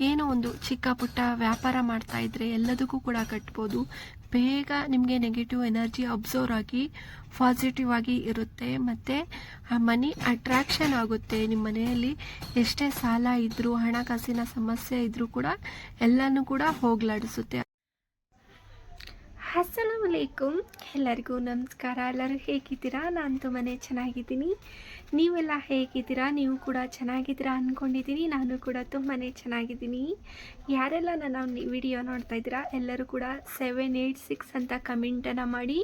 ಏನೋ ಒಂದು ಚಿಕ್ಕ ಪುಟ್ಟ ವ್ಯಾಪಾರ ಮಾಡ್ತಾ ಇದ್ರೆ ಎಲ್ಲದಕ್ಕೂ ಕೂಡ ಕಟ್ಬೋದು. ಬೇಗ ನಿಮಗೆ ನೆಗೆಟಿವ್ ಎನರ್ಜಿ ಅಬ್ಸರ್ವ್ ಆಗಿ ಪಾಸಿಟಿವ್ ಆಗಿ ಇರುತ್ತೆ. ಮತ್ತು ಆ ಮನಿ ಅಟ್ರಾಕ್ಷನ್ ಆಗುತ್ತೆ ನಿಮ್ಮ ಮನೆಯಲ್ಲಿ. ಎಷ್ಟೇ ಸಾಲ ಇದ್ದರೂ ಹಣಕಾಸಿನ ಸಮಸ್ಯೆ ಇದ್ದರೂ ಕೂಡ ಎಲ್ಲನೂ ಕೂಡ ಹೋಗ್ಲಾಡಿಸುತ್ತೆ. ಅಸ್ಸಲಾಮಲೈಕುಮ್ ಎಲ್ಲರಿಗೂ ನಮಸ್ಕಾರ. ಎಲ್ಲರೂ ಹೇಗಿದ್ದೀರಾ? ನಾನು ತುಂಬಾ ಚೆನ್ನಾಗಿದ್ದೀನಿ. ನೀವೆಲ್ಲ ಹೇಗಿದ್ದೀರಾ? ನೀವು ಕೂಡ ಚೆನ್ನಾಗಿದ್ದೀರಾ ಅಂದ್ಕೊಂಡಿದ್ದೀನಿ ನಾನು ಕೂಡ ತುಂಬಾ ಚೆನ್ನಾಗಿದ್ದೀನಿ. ಯಾರೆಲ್ಲ ನನ್ನ ವಿಡಿಯೋ ನೋಡ್ತಾ ಇದ್ದೀರಾ, ಎಲ್ಲರೂ ಕೂಡ ಸೆವೆನ್ ಏಯ್ಟ್ ಸಿಕ್ಸ್ ಅಂತ ಕಮೆಂಟನ್ನು ಮಾಡಿ.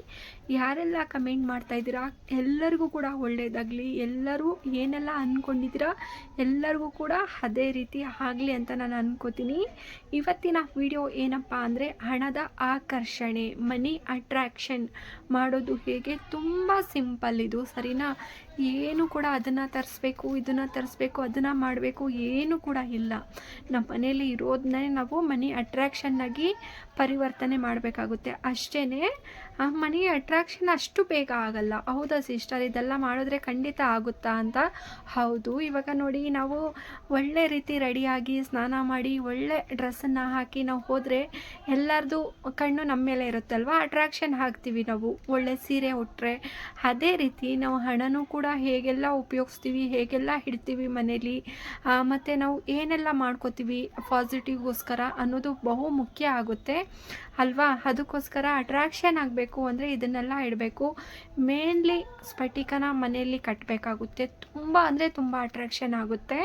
ಯಾರೆಲ್ಲ ಕಮೆಂಟ್ ಮಾಡ್ತಾ ಇದ್ದೀರಾ, ಎಲ್ಲರಿಗೂ ಕೂಡ ಒಳ್ಳೆಯದಾಗಲಿ ಎಲ್ಲರೂ ಏನೆಲ್ಲ ಅಂದ್ಕೊಂಡಿದ್ದೀರಾ ಎಲ್ಲರಿಗೂ ಕೂಡ ಅದೇ ರೀತಿ ಆಗಲಿ ಅಂತ ನಾನು ಅನ್ಕೋತೀನಿ. ಇವತ್ತಿನ ವಿಡಿಯೋ ಏನಪ್ಪ ಅಂದರೆ, ಹಣದ ಆಕರ್ಷಣೆ, ಮನಿ ಅಟ್ರಾಕ್ಷನ್ ಮಾಡೋದು ಹೇಗೆ ತುಂಬ ಸಿಂಪಲ್ ಇದು, ಸರಿನಾ? ಏನು ಕೂಡ ಅದನ್ನು ತರಿಸ್ಬೇಕು, ಇದನ್ನು ತರಿಸ್ಬೇಕು, ಅದನ್ನು ಮಾಡಬೇಕು, ಏನು ಕೂಡ ಇಲ್ಲ. ನಮ್ಮ ಮನೇಲಿ ಇರೋದನ್ನೇ ನಾವು ಮನಿ ಅಟ್ರ್ಯಾಕ್ಷನ್ನಾಗಿ ಪರಿವರ್ತನೆ ಮಾಡಬೇಕಾಗುತ್ತೆ. ಅಷ್ಟೇ ಆ ಮನೆಯ ಅಟ್ರಾಕ್ಷನ್ ಅಷ್ಟು ಬೇಗ ಆಗಲ್ಲ. ಹೌದಾ ಸಿಸ್ಟರ್ ಇದೆಲ್ಲ ಮಾಡಿದ್ರೆ ಖಂಡಿತ ಆಗುತ್ತಾ ಅಂತ? ಹೌದು. ಇವಾಗ ನೋಡಿ, ನಾವು ಒಳ್ಳೆ ರೀತಿ ರೆಡಿಯಾಗಿ ಸ್ನಾನ ಮಾಡಿ, ಒಳ್ಳೆ ಡ್ರೆಸ್ಸನ್ನು ಹಾಕಿ ನಾವು ಹೋದರೆ ಎಲ್ಲರದು ಕಣ್ಣು ನಮ್ಮ ಮೇಲೆ ಇರುತ್ತಲ್ವ? ಅಟ್ರಾಕ್ಷನ್ ಹಾಕ್ತೀವಿ ನಾವು. ಒಳ್ಳೆ ಸೀರೆ ಉಟ್ಟರೆ ಅದೇ ರೀತಿ ನಾವು ಹಣನೂ ಕೂಡ ಹೇಗೆಲ್ಲ ಉಪಯೋಗಿಸ್ತೀವಿ, ಹೇಗೆಲ್ಲ ಇಡ್ತೀವಿ ಮನೇಲಿ ಮತ್ತು ನಾವು ಏನೆಲ್ಲ ಮಾಡ್ಕೋತೀವಿ ಪಾಸಿಟಿವ್ಗೋಸ್ಕರ ಅನ್ನೋದು ಬಹು ಮುಖ್ಯ ಆಗುತ್ತೆ. ಅಲ್ವಾ? ಅದಕ್ಕೋಸ್ಕರ ಅಟ್ರಾಕ್ಷನ್ ಆಗಬೇಕು ಅಂದರೆ ಇದನ್ನೆಲ್ಲ ಇಡಬೇಕು. ಮೇನ್ಲಿ ಸ್ಫಟಿಕನ ಮನೆಯಲ್ಲಿ ಕಟ್ಟಬೇಕಾಗುತ್ತೆ ತುಂಬ ಅಂದರೆ ತುಂಬ ಅಟ್ರಾಕ್ಷನ್ ಆಗುತ್ತೆ.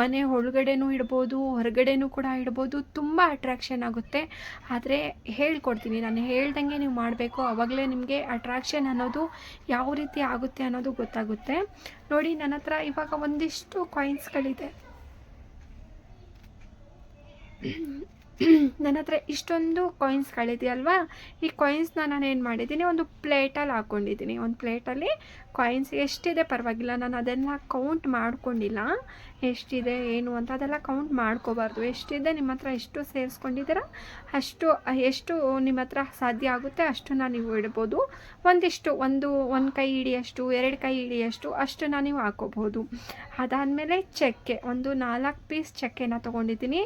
ಮನೆ ಒಳಗಡೆನೂ ಇಡ್ಬೋದು, ಹೊರಗಡೆನೂ ಕೂಡ ಇಡ್ಬೋದು, ತುಂಬ ಅಟ್ರಾಕ್ಷನ್ ಆಗುತ್ತೆ. ಆದರೆ ಹೇಳ್ಕೊಡ್ತೀನಿ, ನಾನು ಹೇಳ್ದಂಗೆ ನೀವು ಮಾಡಬೇಕು. ಆವಾಗಲೇ ನಿಮಗೆ ಅಟ್ರಾಕ್ಷನ್ ಅನ್ನೋದು ಯಾವ ರೀತಿ ಆಗುತ್ತೆ ಅನ್ನೋದು ಗೊತ್ತಾಗುತ್ತೆ. ನೋಡಿ, ನನ್ನ ಹತ್ರ ಇವಾಗ ಒಂದಿಷ್ಟು ಕಾಯಿನ್ಸ್ಗಳಿದೆ ನನ್ನ ಹತ್ರ ಇಷ್ಟೊಂದು ಕಾಯಿನ್ಸ್ಗಳಿದೆಯಲ್ವಾ ಈ ಕಾಯಿನ್ಸ್ನ ನಾನು ಏನು ಮಾಡಿದ್ದೀನಿ, ಒಂದು ಪ್ಲೇಟಲ್ಲಿ ಹಾಕ್ಕೊಂಡಿದ್ದೀನಿ ಒಂದು ಪ್ಲೇಟಲ್ಲಿ ಕಾಯಿನ್ಸ್ ಎಷ್ಟಿದೆ ಪರವಾಗಿಲ್ಲ. ನಾನು ಅದೆಲ್ಲ ಕೌಂಟ್ ಮಾಡ್ಕೊಂಡಿಲ್ಲ. ಎಷ್ಟಿದೆ, ಏನು ಅಂತ ಅದೆಲ್ಲ ಕೌಂಟ್ ಮಾಡ್ಕೋಬಾರ್ದು. ಎಷ್ಟಿದೆ ನಿಮ್ಮ ಹತ್ರ ಎಷ್ಟು ಸೇರಿಸ್ಕೊಂಡಿದ್ದೀರ, ಅಷ್ಟು, ಎಷ್ಟು ನಿಮ್ಮ ಹತ್ರ ಸಾಧ್ಯ ಆಗುತ್ತೆ ಅಷ್ಟನ್ನು ನೀವು ಇಡ್ಬೋದು. ಒಂದಿಷ್ಟು, ಒಂದು ಒಂದು ಕೈ ಹಿಡಿಯಷ್ಟು, ಎರಡು ಕೈ ಹಿಡಿಯಷ್ಟು ಅಷ್ಟನ್ನು ನೀವು ಹಾಕೋಬಹುದು. ಅದಾದಮೇಲೆ ಚಕ್ಕೆ, ಒಂದು ನಾಲ್ಕು ಪೀಸ್ ಚಕ್ಕೆನ ತೊಗೊಂಡಿದ್ದೀನಿ.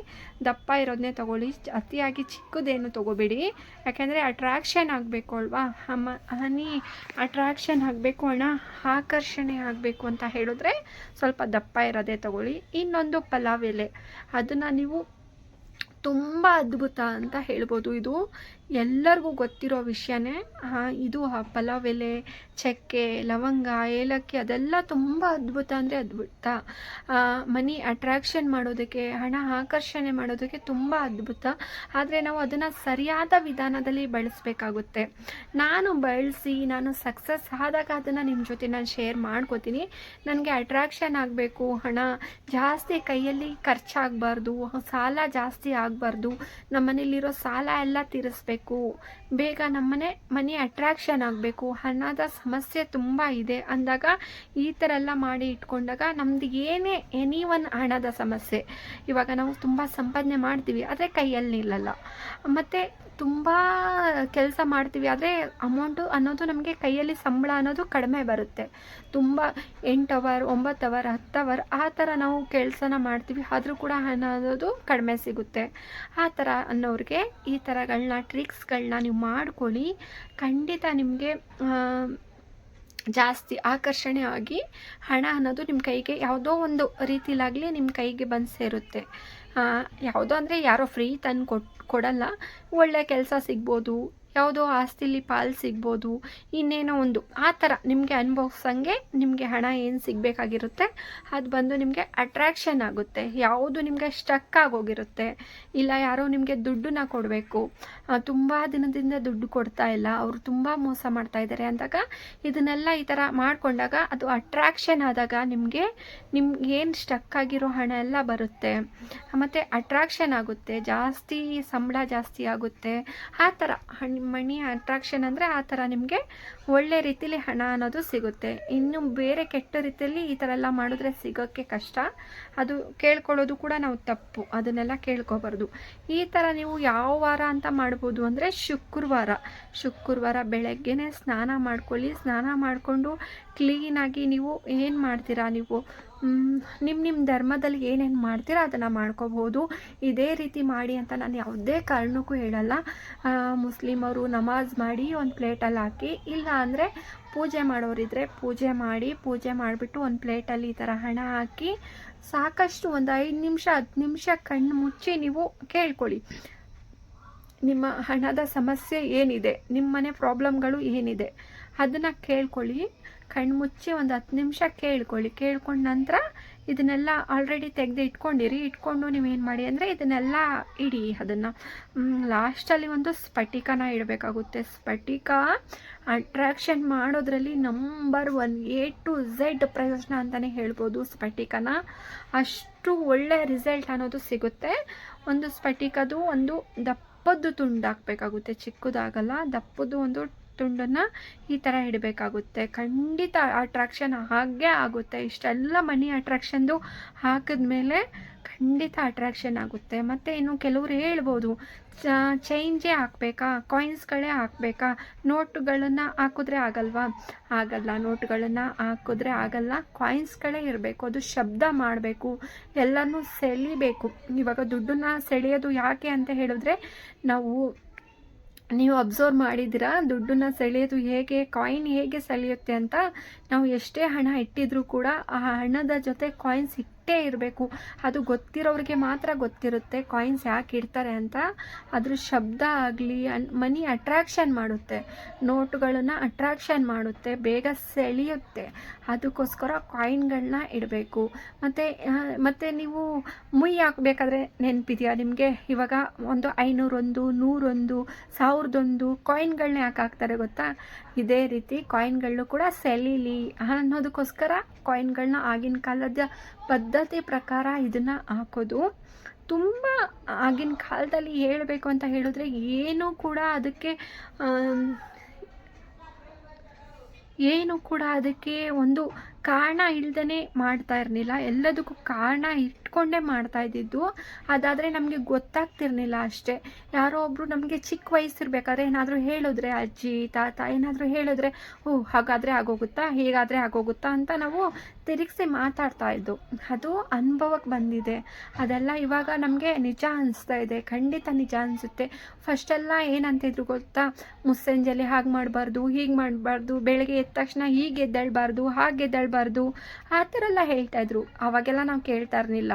ದಪ್ಪ ಇರೋದನ್ನೇ ತೊಗೊಳ್ಳಿ, ಅತಿಯಾಗಿ ಚಿಕ್ಕದೇನು ತೊಗೋಬೇಡಿ. ಯಾಕೆಂದರೆ ಅಟ್ರಾಕ್ಷನ್ ಆಗಬೇಕು ಅಲ್ವಾ? ಅಮ್ಮ ಹನಿ ಅಟ್ರಾಕ್ಷನ್ ಆಗಬೇಕು ಅಣ್ಣ ಆಕರ್ಷಣೆ ಆಗಬೇಕು ಅಂತ ಹೇಳಿದ್ರೆ ಸ್ವಲ್ಪ ದಪ್ಪ ಇರೋದೇ ತಗೊಳ್ಳಿ. ಇನ್ನೊಂದು ಪಲಾವ್ ಎಲೆ. ಅದನ್ನು ನೀವು ತುಂಬ ಅದ್ಭುತ ಅಂತ ಹೇಳ್ಬೋದು ಇದು. ಎಲ್ಲರಿಗೂ ಗೊತ್ತಿರೋ ವಿಷಯನೇ ಇದು ಪಲಾವ್ ಎಲೆ ಚಕ್ಕೆ, ಲವಂಗ, ಏಲಕ್ಕಿ, ಅದೆಲ್ಲ ತುಂಬ ಅದ್ಭುತ ಅಂದರೆ ಅದ್ಭುತ. ಮನಿ ಅಟ್ರಾಕ್ಷನ್ ಮಾಡೋದಕ್ಕೆ, ಹಣ ಆಕರ್ಷಣೆ ಮಾಡೋದಕ್ಕೆ ತುಂಬ ಅದ್ಭುತ. ಆದರೆ ನಾವು ಅದನ್ನು ಸರಿಯಾದ ವಿಧಾನದಲ್ಲಿ ಬಳಸಬೇಕಾಗುತ್ತೆ. ನಾನು ಬಳಸಿ, ನಾನು ಸಕ್ಸಸ್ ಆದಾಗ ಅದನ್ನು ನಿಮ್ಮ ಜೊತೆ ನಾನು ಶೇರ್ ಮಾಡ್ಕೋತೀನಿ. ನನಗೆ ಅಟ್ರಾಕ್ಷನ್ ಆಗಬೇಕು, ಹಣ ಜಾಸ್ತಿ ಕೈಯಲ್ಲಿ ಖರ್ಚಾಗಬಾರ್ದು, ಸಾಲ ಜಾಸ್ತಿ ಆಗಬಾರ್ದು ನಮ್ಮ ಮನೇಲಿರೋ ಸಾಲ ಎಲ್ಲ ತೀರಿಸ್ಬೇಕು. ಬೇಗ ನಮ್ಮನೆ ಮನಿ ಅಟ್ರಾಕ್ಷನ್ ಆಗಬೇಕು. ಹಣದ ಸಮಸ್ಯೆ ತುಂಬ ಇದೆ. ಅಂದಾಗ ಈ ಥರ ಎಲ್ಲ ಮಾಡಿ ಇಟ್ಕೊಂಡಾಗ ನಮ್ದು ಏನೇ ಎನಿ ಒನ್ ಹಣದ ಸಮಸ್ಯೆ. ಇವಾಗ ನಾವು ತುಂಬ ಸಂಪಾದನೆ ಮಾಡ್ತೀವಿ, ಆದರೆ ಕೈಯಲ್ಲಿ ನಿಲ್ಲಲ್ಲ. ಮತ್ತು ತುಂಬ ಕೆಲಸ ಮಾಡ್ತೀವಿ, ಆದರೆ ಅಮೌಂಟು ಅನ್ನೋದು ನಮಗೆ ಕೈಯಲ್ಲಿ ಸಂಬಳ ಅನ್ನೋದು ಕಡಿಮೆ ಬರುತ್ತೆ. ತುಂಬ ಎಂಟು ಅವರ್ ಒಂಬತ್ತು ಅವರ್ ಹತ್ತು ಅವರ್ ಆ ಥರ ನಾವು ಕೆಲಸನ ಮಾಡ್ತೀವಿ. ಆದರೂ ಕೂಡ ಹಣ ಅನ್ನೋದು ಕಡಿಮೆ ಸಿಗುತ್ತೆ. ಆ ಥರ ಅನ್ನೋರಿಗೆ ಈ ಥರಗಳನ್ನ ಟ್ರಿಕ್ಸ್ಗಳನ್ನ ನೀವು ಮಾಡ್ಕೊಳ್ಳಿ. ಖಂಡಿತ ನಿಮಗೆ ಜಾಸ್ತಿ ಆಕರ್ಷಣೆ ಆಗಿ ಹಣ ಅನ್ನೋದು ನಿಮ್ಮ ಕೈಗೆ ಯಾವುದೋ ಒಂದು ರೀತಿಲಾಗಲಿ ನಿಮ್ಮ ಕೈಗೆ ಬಂದು ಸೇರುತ್ತೆ. ಯಾವುದೋ ಅಂದರೆ ಯಾರೋ ಫ್ರೀ ತಂದು ಕೊಟ್, ಕೊಡಲ್ಲ. ಒಳ್ಳೆಯ ಕೆಲಸ ಸಿಗ್ಬೋದು. ಯಾವುದೋ ಆಸ್ತಿಲಿ ಪಾಲು ಸಿಗ್ಬೋದು, ಇನ್ನೇನೋ ಒಂದು ಆ ಥರ ನಿಮಗೆ ಅನುಭವಿಸಂಗೆ ನಿಮಗೆ ಹಣ ಏನು ಸಿಗಬೇಕಾಗಿರುತ್ತೆ, ಅದು ಬಂದು ನಿಮಗೆ ಅಟ್ರ್ಯಾಕ್ಷನ್ ಆಗುತ್ತೆ. ಯಾವುದು ನಿಮಗೆ ಸ್ಟಕ್ ಆಗೋಗಿರುತ್ತೆ, ಇಲ್ಲ ಯಾರೋ ನಿಮಗೆ ದುಡ್ಡನ್ನ ಕೊಡಬೇಕು ತುಂಬ ದಿನದಿಂದ ದುಡ್ಡು ಕೊಡ್ತಾ ಇಲ್ಲ, ಅವರು ತುಂಬ ಮೋಸ ಮಾಡ್ತಾ ಇದ್ದಾರೆ ಅಂದಾಗ ಇದನ್ನೆಲ್ಲ ಈ ಥರ ಮಾಡಿಕೊಂಡಾಗ ಅದು ಅಟ್ರ್ಯಾಕ್ಷನ್ ಆದಾಗ ನಿಮಗೆ, ನಿಮ್ಗೆ ಏನು ಸ್ಟಕ್ ಆಗಿರೋ ಹಣ ಎಲ್ಲ ಬರುತ್ತೆ. ಮತ್ತು ಅಟ್ರಾಕ್ಷನ್ ಆಗುತ್ತೆ, ಜಾಸ್ತಿ ಸಂಬಳ ಜಾಸ್ತಿ ಆಗುತ್ತೆ, ಆ ಥರ. ಹಣ್ ಮಣಿ ಅಟ್ರಾಕ್ಷನ್ ಅಂದರೆ ಆ ಥರ ನಿಮಗೆ ಒಳ್ಳೆ ರೀತಿಲಿ ಹಣ ಅನ್ನೋದು ಸಿಗುತ್ತೆ. ಇನ್ನು ಬೇರೆ ಕೆಟ್ಟ ರೀತಿಯಲ್ಲಿ ಈ ಥರ ಎಲ್ಲ ಮಾಡಿದ್ರೆ ಸಿಗೋಕ್ಕೆ ಕಷ್ಟ. ಅದು ಕೇಳ್ಕೊಳ್ಳೋದು ಕೂಡ ನಾವು ತಪ್ಪು. ಅದನ್ನೆಲ್ಲ ಕೇಳ್ಕೊಬಾರ್ದು. ಈ ಥರ ನೀವು ಯಾವ ವಾರ ಅಂತ ಮಾಡ್ಬೋದು ಅಂದರೆ ಶುಕ್ರವಾರ. ಶುಕ್ರವಾರ ಬೆಳಗ್ಗೆನೇ ಸ್ನಾನ ಮಾಡ್ಕೊಳ್ಳಿ. ಸ್ನಾನ ಮಾಡಿಕೊಂಡು ಕ್ಲೀನಾಗಿ ನೀವು ಏನು ಮಾಡ್ತೀರಾ ನೀವು? ನಿಮ್ಮ ನಿಮ್ಮ ಧರ್ಮದಲ್ಲಿ ಏನೇನು ಮಾಡ್ತೀರಾ ಅದನ್ನು ಮಾಡ್ಕೋಬೋದು ಇದೇ ರೀತಿ ಮಾಡಿ ಅಂತ ನಾನು ಯಾವುದೇ ಕಾರಣಕ್ಕೂ ಹೇಳಲ್ಲ. ಮುಸ್ಲಿಮರು ನಮಾಜ್ ಮಾಡಿ ಒಂದು ಪ್ಲೇಟಲ್ಲಿ ಹಾಕಿ, ಇಲ್ಲ ಅಂದರೆ ಪೂಜೆ ಮಾಡೋರಿದ್ರೆ ಪೂಜೆ ಮಾಡಿ, ಪೂಜೆ ಮಾಡಿಬಿಟ್ಟು ಒಂದು ಪ್ಲೇಟಲ್ಲಿ ಈ ಥರ ಹಣ ಹಾಕಿ ಸಾಕಷ್ಟು ಒಂದು ಐದು ನಿಮಿಷ, ಹತ್ತು ನಿಮಿಷ ಕಣ್ಣು ಮುಚ್ಚಿ ನೀವು ಕೇಳ್ಕೊಳ್ಳಿ. ನಿಮ್ಮ ಹಣದ ಸಮಸ್ಯೆ ಏನಿದೆ? ನಿಮ್ಮ ಮನೆ ಪ್ರಾಬ್ಲಮ್ಗಳು ಏನಿದೆ? ಅದನ್ನು ಕೇಳ್ಕೊಳ್ಳಿ. ಕಣ್ಮುಚ್ಚಿ ಒಂದು ಹತ್ತು ನಿಮಿಷ ಕೇಳ್ಕೊಳ್ಳಿ. ಕೇಳ್ಕೊಂಡ ನಂತರ ಇದನ್ನೆಲ್ಲ ಆಲ್ರೆಡಿ ತೆಗೆದು ಇಟ್ಕೊಂಡಿರಿ, ಇಟ್ಕೊಂಡು ನೀವೇನು ಮಾಡಿ ಅಂದರೆ ಇದನ್ನೆಲ್ಲ ಇಡಿ ಅದನ್ನು. ಲಾಸ್ಟಲ್ಲಿ ಒಂದು ಸ್ಫಟಿಕನ ಇಡಬೇಕಾಗುತ್ತೆ. ಸ್ಫಟಿಕ ಅಟ್ರಾಕ್ಷನ್ ಮಾಡೋದ್ರಲ್ಲಿ number one A to Z ಪ್ರಯೋಜನ ಅಂತಲೇ ಹೇಳ್ಬೋದು ಸ್ಫಟಿಕನ. ಅಷ್ಟು ಒಳ್ಳೆ ರಿಸಲ್ಟ್ ಅನ್ನೋದು ಸಿಗುತ್ತೆ. ಒಂದು ಸ್ಫಟಿಕದು ಒಂದು ದಪ್ಪದ್ದು ತುಂಡು ಹಾಕಬೇಕಾಗುತ್ತೆ ಚಿಕ್ಕದಾಗಲ್ಲ, ದಪ್ಪದ್ದು ಒಂದು ತುಂಡನ್ನು ಈ ಥರ ಇಡಬೇಕಾಗುತ್ತೆ. ಖಂಡಿತ ಅಟ್ರಾಕ್ಷನ್ ಹಾಗೆ ಆಗುತ್ತೆ. ಇಷ್ಟೆಲ್ಲ ಮನಿ ಅಟ್ರಾಕ್ಷನ್ದು ಹಾಕಿದ್ಮೇಲೆ ಖಂಡಿತ ಅಟ್ರಾಕ್ಷನ್ ಆಗುತ್ತೆ. ಮತ್ತು ಇನ್ನು ಕೆಲವರು ಹೇಳ್ಬೋದು ಚೇಂಜೇ ಹಾಕಬೇಕಾ? ಕಾಯಿನ್ಸ್ಗಳೇ ಹಾಕಬೇಕಾ? ನೋಟುಗಳನ್ನು ಹಾಕಿದ್ರೆ ಆಗಲ್ವಾ? ಆಗಲ್ಲ. ನೋಟುಗಳನ್ನು ಹಾಕಿದ್ರೆ ಆಗಲ್ಲ. ಕಾಯಿನ್ಸ್ಗಳೇ ಇರಬೇಕು. ಅದು ಶಬ್ದ ಮಾಡಬೇಕು. ಎಲ್ಲನೂ ಸೆಳಿಬೇಕು. ಇವಾಗ ದುಡ್ಡನ್ನ ಸೆಳೆಯೋದು ಯಾಕೆ ಅಂತ ಹೇಳಿದ್ರೆ, ನಾವು ನೀವು ಅಬ್ಸರ್ವ್ ಮಾಡಿದ್ದೀರಾ? ದುಡ್ಡನ್ನ ಸೆಳೆಯೋದು ಹೇಗೆ? ಕಾಯಿನ್ ಹೇಗೆ ಸೆಳೆಯುತ್ತೆ ಅಂತ ನಾವು ಎಷ್ಟೇ ಹಣ ಇಟ್ಟಿದ್ರೂ ಕೂಡ ಆ ಹಣದ ಜೊತೆ ಕಾಯಿನ್ಸ್ ಇಟ್ಟೇ ಇರಬೇಕು. ಅದು ಗೊತ್ತಿರೋರಿಗೆ ಮಾತ್ರ ಗೊತ್ತಿರುತ್ತೆ ಕಾಯಿನ್ಸ್ ಯಾಕೆ ಇಡ್ತಾರೆ ಅಂತ. ಅದ್ರ ಶಬ್ದ ಆಗಲಿ ಮನಿ ಅಟ್ರಾಕ್ಷನ್ ಮಾಡುತ್ತೆ. ನೋಟುಗಳನ್ನು ಅಟ್ರಾಕ್ಷನ್ ಮಾಡುತ್ತೆ, ಬೇಗ ಸೆಳೆಯುತ್ತೆ. ಅದಕ್ಕೋಸ್ಕರ ಕಾಯಿನ್ಗಳನ್ನ ಇಡಬೇಕು. ಮತ್ತು ಮತ್ತು ನೀವು ಮುಯ್ ಹಾಕಬೇಕಾದ್ರೆ ನೆನಪಿದೆಯಾ? ನಿಮಗೆ ಇವಾಗ ಒಂದು ಐನೂರೊಂದು, ನೂರೊಂದು, ಸಾವಿರದೊಂದು ಕಾಯಿನ್ಗಳನ್ನೇ ಹಾಕ್ತಾರೆ ಗೊತ್ತಾ? ಇದೇ ರೀತಿ ಕಾಯಿನ್ಗಳನ್ನು ಕೂಡ ಸೆಲೀಲಿ ಅನ್ನೋದಕ್ಕೋಸ್ಕರ ಕಾಯಿನ್ಗಳನ್ನ ಆಗಿನ ಕಾಲದ ಪದ್ಧತಿ ಪ್ರಕಾರ ಇದನ್ನು ಹಾಕೋದು. ತುಂಬ ಆಗಿನ ಕಾಲದಲ್ಲಿ ಹೇಳಬೇಕು ಅಂತ ಹೇಳಿದ್ರೆ ಏನೂ ಕೂಡ ಅದಕ್ಕೆ ಏನು ಕೂಡ ಅದಕ್ಕೆ ಒಂದು ಕಾರಣ ಇಲ್ಲದೇ ಮಾಡ್ತಾ ಇರಲಿಲ್ಲ. ಎಲ್ಲದಕ್ಕೂ ಕಾರಣ ಇಟ್ಕೊಂಡೇ ಮಾಡ್ತಾ ಇದ್ದಿದ್ದು. ಅದಾದರೆ ನಮಗೆ ಗೊತ್ತಾಗ್ತಿರ್ಲಿಲ್ಲ ಅಷ್ಟೇ. ಯಾರೋ ಒಬ್ಬರು ನಮಗೆ ಚಿಕ್ಕ ವಯಸ್ಸಿರ್ಬೇಕಾದ್ರೆ ಏನಾದರೂ ಹೇಳಿದ್ರೆ, ಅಜ್ಜಿ, ತಾತ ಏನಾದರೂ ಹೇಳಿದ್ರೆ, ಓ, ಹಾಗಾದರೆ ಆಗೋಗುತ್ತಾ? ಹೀಗಾದರೆ ಆಗೋಗುತ್ತಾ? ಅಂತ ನಾವು ತಿರುಗಿಸಿ ಮಾತಾಡ್ತಾ ಇದ್ದು. ಅದು ಅನುಭವಕ್ಕೆ ಬಂದಿದೆ. ಅದೆಲ್ಲ ಇವಾಗ ನಮಗೆ ನಿಜ ಅನಿಸ್ತಾ ಇದೆ. ಖಂಡಿತ ನಿಜ ಅನಿಸುತ್ತೆ. ಫಸ್ಟೆಲ್ಲ ಏನಂತಿದ್ರು ಗೊತ್ತಾ? ಮುಸ್ಸಂಜೆಲಿ ಹಾಗೆ ಮಾಡಬಾರ್ದು, ಹೀಗೆ ಮಾಡಬಾರ್ದು, ಬೆಳಗ್ಗೆ ಎದ್ದ ತಕ್ಷಣ ಹೀಗೆ ಎದ್ದೇಳಬಾರ್ದು, ಹಾಗೆ ಎದ್ದೇಳಬಾರ್ದು. ಆ ಥರ ಎಲ್ಲ ಹೇಳ್ತಾಯಿದ್ರು ಅವಾಗೆಲ್ಲ ನಾವು ಕೇಳ್ತಾ ಇರಲಿಲ್ಲ.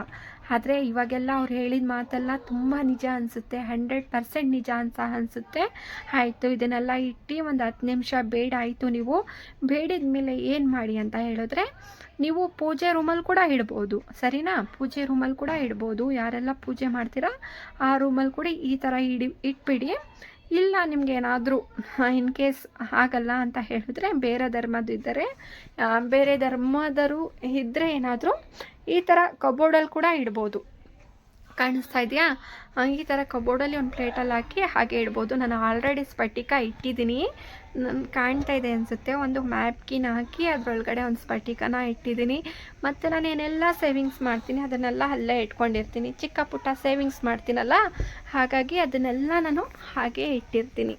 ಆದರೆ ಇವಾಗೆಲ್ಲ ಅವ್ರು ಹೇಳಿದ ಮಾತೆಲ್ಲ ತುಂಬ ನಿಜ ಅನಿಸುತ್ತೆ ಹಂಡ್ರೆಡ್ ಪರ್ಸೆಂಟ್ ನಿಜ ಅಂತ ಅನಿಸುತ್ತೆ. ಆಯಿತು, ಇದನ್ನೆಲ್ಲ ಇಟ್ಟು ಒಂದು ಹತ್ತು ನಿಮಿಷ ಬೇಡ, ಆಯಿತು ನೀವು. ಬೇಡಿದ ಮೇಲೆ ಏನು ಮಾಡಿ ಅಂತ ಹೇಳಿದ್ರೆ, ನೀವು ಪೂಜೆ ರೂಮಲ್ಲಿ ಕೂಡ ಇಡ್ಬೋದು, ಸರಿನಾ? ಪೂಜೆ ರೂಮಲ್ಲಿ ಕೂಡ ಇಡ್ಬೋದು. ಯಾರೆಲ್ಲ ಪೂಜೆ ಮಾಡ್ತೀರಾ, ಆ ರೂಮಲ್ಲಿ ಕೂಡ ಈ ಥರ ಇಡಿ, ಇಟ್ಬಿಡಿ. ಇಲ್ಲ ನಿಮ್ಗೆ ಏನಾದರೂ ಇನ್ ಕೇಸ್ ಆಗಲ್ಲ ಅಂತ ಹೇಳಿದ್ರೆ ಬೇರೆ ಧರ್ಮದ್ದು ಇದ್ದರೆ ಬೇರೆ ಧರ್ಮದರು ಇದ್ದರೆ ಏನಾದರೂ ಈ ಥರ ಕಬೋರ್ಡಲ್ಲಿ ಕೂಡ ಇಡ್ಬೋದು. ಕಾಣಿಸ್ತಾ ಇದೆಯಾ? ಈ ಥರ ಕಬೋರ್ಡಲ್ಲಿ ಒಂದು ಪ್ಲೇಟಲ್ಲಿ ಹಾಕಿ ಹಾಗೆ ಇಡ್ಬೋದು. ನಾನು ಆಲ್ರೆಡಿ ಸ್ಫಟಿಕ ಇಟ್ಟಿದ್ದೀನಿ ನಾನು ಕಾಣ್ತಾ ಇದೆ ಅನಿಸುತ್ತೆ. ಒಂದು ಮ್ಯಾಪ್ಕಿನ ಹಾಕಿ ಅದರೊಳಗಡೆ ಒಂದು ಸ್ಫಟಿಕನ ಇಟ್ಟಿದ್ದೀನಿ ಮತ್ತು ನಾನು ಏನೆಲ್ಲ ಸೇವಿಂಗ್ಸ್ ಮಾಡ್ತೀನಿ ಅದನ್ನೆಲ್ಲ ಅಲ್ಲೇ ಇಟ್ಕೊಂಡಿರ್ತೀನಿ. ಚಿಕ್ಕ ಪುಟ್ಟ ಸೇವಿಂಗ್ಸ್ ಮಾಡ್ತೀನಲ್ಲ? ಹಾಗಾಗಿ ಅದನ್ನೆಲ್ಲ ನಾನು ಹಾಗೆ ಇಟ್ಟಿರ್ತೀನಿ.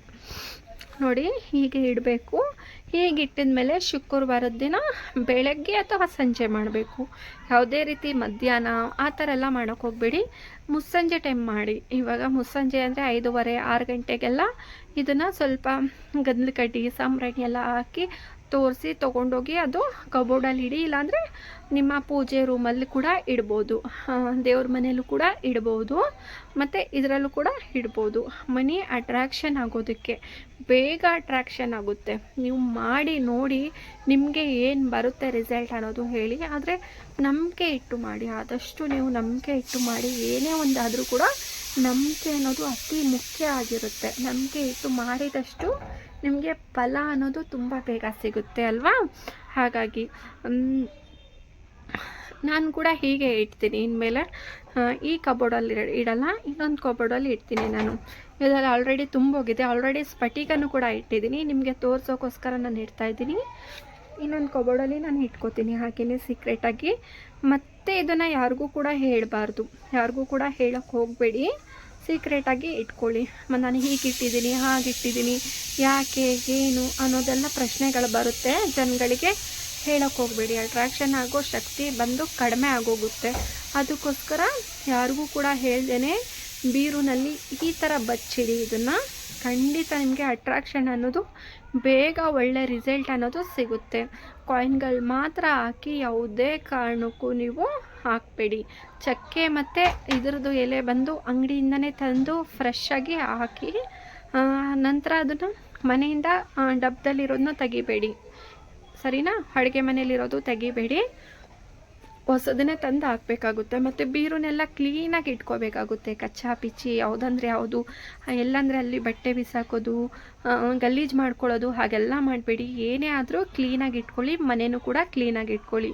ನೋಡಿ ಹೀಗೆ ಇಡಬೇಕು. ಹೀಗೆ ಇಟ್ಟಿದ ಮೇಲೆ ಶುಕ್ರವಾರದ ದಿನ ಬೆಳಗ್ಗೆ ಅಥವಾ ಸಂಜೆ ಮಾಡಬೇಕು. ಯಾವುದೇ ರೀತಿ ಮಧ್ಯಾಹ್ನ ಆ ಥರ ಎಲ್ಲ ಮಾಡೋಕ್ಕೆ ಹೋಗಬೇಡಿ. ಮುಸ್ಸಂಜೆ ಟೈಮ್ ಮಾಡಿ. ಇವಾಗ ಮುಸ್ಸಂಜೆ ಅಂದರೆ ಐದೂವರೆ, ಆರು ಗಂಟೆಗೆಲ್ಲ ಇದನ್ನು ಸ್ವಲ್ಪ ಗದ್ಲು ಕಡ್ಡಿ ಸಾಂಬ್ರಾಣಿ ಎಲ್ಲ ಹಾಕಿ ತೋರಿಸಿ ತೊಗೊಂಡೋಗಿ ಅದು ಕಬೋರ್ಡಲ್ಲಿ ಇಡಿ, ಇಲ್ಲಾಂದರೆ ನಿಮ್ಮ ಪೂಜೆ ರೂಮಲ್ಲಿ ಕೂಡ ಇಡ್ಬೋದು. ದೇವ್ರ ಮನೆಯಲ್ಲೂ ಕೂಡ ಇಡ್ಬೋದು. ಮತ್ತು ಇದರಲ್ಲೂ ಕೂಡ ಇಡ್ಬೋದು. ಮನಿ ಅಟ್ರ್ಯಾಕ್ಷನ್ ಆಗೋದಕ್ಕೆ ಬೇಗ ಅಟ್ರ್ಯಾಕ್ಷನ್ ಆಗುತ್ತೆ. ನೀವು ಮಾಡಿ, ನೋಡಿ ನಿಮಗೆ ಏನು ಬರುತ್ತೆ ರಿಸಲ್ಟ್ ಅನ್ನೋದು ಹೇಳಿ, ಆದರೆ ನಂಬಿಕೆ ಇಟ್ಟು ಮಾಡಿ, ಆದಷ್ಟು ನೀವು ನಂಬಿಕೆ ಇಟ್ಟು ಮಾಡಿ, ಏನೇ ಒಂದಾದರೂ ಕೂಡ ನಂಬಿಕೆ ಅನ್ನೋದು ಅತಿ ಮುಖ್ಯ ಆಗಿರುತ್ತೆ. ನಂಬಿಕೆ ಇಟ್ಟು ಮಾಡಿದಷ್ಟು ನಿಮಗೆ ಫಲ ಅನ್ನೋದು ತುಂಬ ಬೇಗ ಸಿಗುತ್ತೆ ಅಲ್ವಾ? ಹಾಗಾಗಿ ನಾನು ಕೂಡ ಹೀಗೆ ಇಡ್ತೀನಿ. ಇನ್ಮೇಲೆ ಈ ಕಬೋರ್ಡಲ್ಲಿ ಇಡಲ್ಲ, ಇನ್ನೊಂದು ಕಬೋರ್ಡಲ್ಲಿ ಇಡ್ತೀನಿ ನಾನು. ಇದರಲ್ಲಿ ಆಲ್ರೆಡಿ ತುಂಬೋಗಿದೆ. ಆಲ್ರೆಡಿ ಸ್ಫಟಿಕನೂ ಕೂಡ ಇಟ್ಟಿದ್ದೀನಿ. ನಿಮಗೆ ತೋರಿಸೋಕ್ಕೋಸ್ಕರ ನಾನು ಇಡ್ತಾ ಇದ್ದೀನಿ. ಇನ್ನೊಂದು ಕಬೋರ್ಡಲ್ಲಿ ನಾನು ಇಟ್ಕೋತೀನಿ. ಹಾಗೆಯೇ ಸೀಕ್ರೆಟಾಗಿ ಮತ್ತು ಇದನ್ನು ಯಾರಿಗೂ ಕೂಡ ಹೇಳಬಾರ್ದು. ಯಾರಿಗೂ ಕೂಡ ಹೇಳೋಕ್ಕೆ ಹೋಗಬೇಡಿ. ಸೀಕ್ರೆಟಾಗಿ ಇಟ್ಕೊಳ್ಳಿ. ನಾನು ಹೀಗೆ ಇಟ್ಟಿದ್ದೀನಿ, ಹಾಗೆ ಇಟ್ಟಿದ್ದೀನಿ, ಯಾಕೆ, ಏನು ಅನ್ನೋದೆಲ್ಲ ಪ್ರಶ್ನೆಗಳು ಬರುತ್ತೆ. ಜನಗಳಿಗೆ ಹೇಳೋಕ್ಕೆ ಹೋಗಬೇಡಿ. ಅಟ್ರಾಕ್ಷನ್ ಆಗೋ ಶಕ್ತಿ ಬಂದು ಕಡಿಮೆ ಆಗೋಗುತ್ತೆ. ಅದಕ್ಕೋಸ್ಕರ ಯಾರಿಗೂ ಕೂಡ ಹೇಳ್ದೇನೆ, ಬೀರುನಲ್ಲಿ ಈ ಥರ ಬಚ್ಚಿಡಿ. ಇದನ್ನು ಖಂಡಿತ ನಿಮಗೆ ಅಟ್ರಾಕ್ಷನ್ ಅನ್ನೋದು ಬೇಗ ಒಳ್ಳೆ ರಿಸಲ್ಟ್ ಅನ್ನೋದು ಸಿಗುತ್ತೆ. ಕಾಯಿನ್ಗಳು ಮಾತ್ರ ಹಾಕಿ ಯಾವುದೇ ಕಾರಣಕ್ಕೂ ನೀವು ಹಾಕಬೇಡಿ. ಚಕ್ಕೆ ಮತ್ತು ಇದ್ರದ್ದು ಎಲೆ ಬಂದು ಅಂಗಡಿಯಿಂದನೇ ತಂದು ಫ್ರೆಶ್ ಆಗಿ ಹಾಕಿ ನಂತರ ಅದನ್ನು ಮನೆಯಿಂದ ಡಬ್ಬದಲ್ಲಿರೋದನ್ನ ತೆಗಿಬೇಡಿ. ಸರಿನಾ? ಅಡುಗೆ ಮನೇಲಿರೋದು ತೆಗಿಬೇಡಿ. ಹೊಸದನ್ನೇ ತಂದು ಹಾಕಬೇಕಾಗುತ್ತೆ. ಮತ್ತು ಬೀರುನೆಲ್ಲ ಕ್ಲೀನಾಗಿ ಇಟ್ಕೋಬೇಕಾಗುತ್ತೆ. ಕಚ್ಚಾ, ಪಿಚ್ಚಿ, ಯಾವುದಂದ್ರೆ ಯಾವುದು, ಎಲ್ಲಂದರೆ ಅಲ್ಲಿ ಬಟ್ಟೆ ಬಿಸಾಕೋದು ಗಲೀಜು ಮಾಡ್ಕೊಳ್ಳೋದು, ಹಾಗೆಲ್ಲ ಮಾಡಬೇಡಿ. ಏನೇ ಆದರೂ ಕ್ಲೀನಾಗಿ ಇಟ್ಕೊಳ್ಳಿ. ಮನೇನೂ ಕೂಡ ಕ್ಲೀನಾಗಿ ಇಟ್ಕೊಳ್ಳಿ.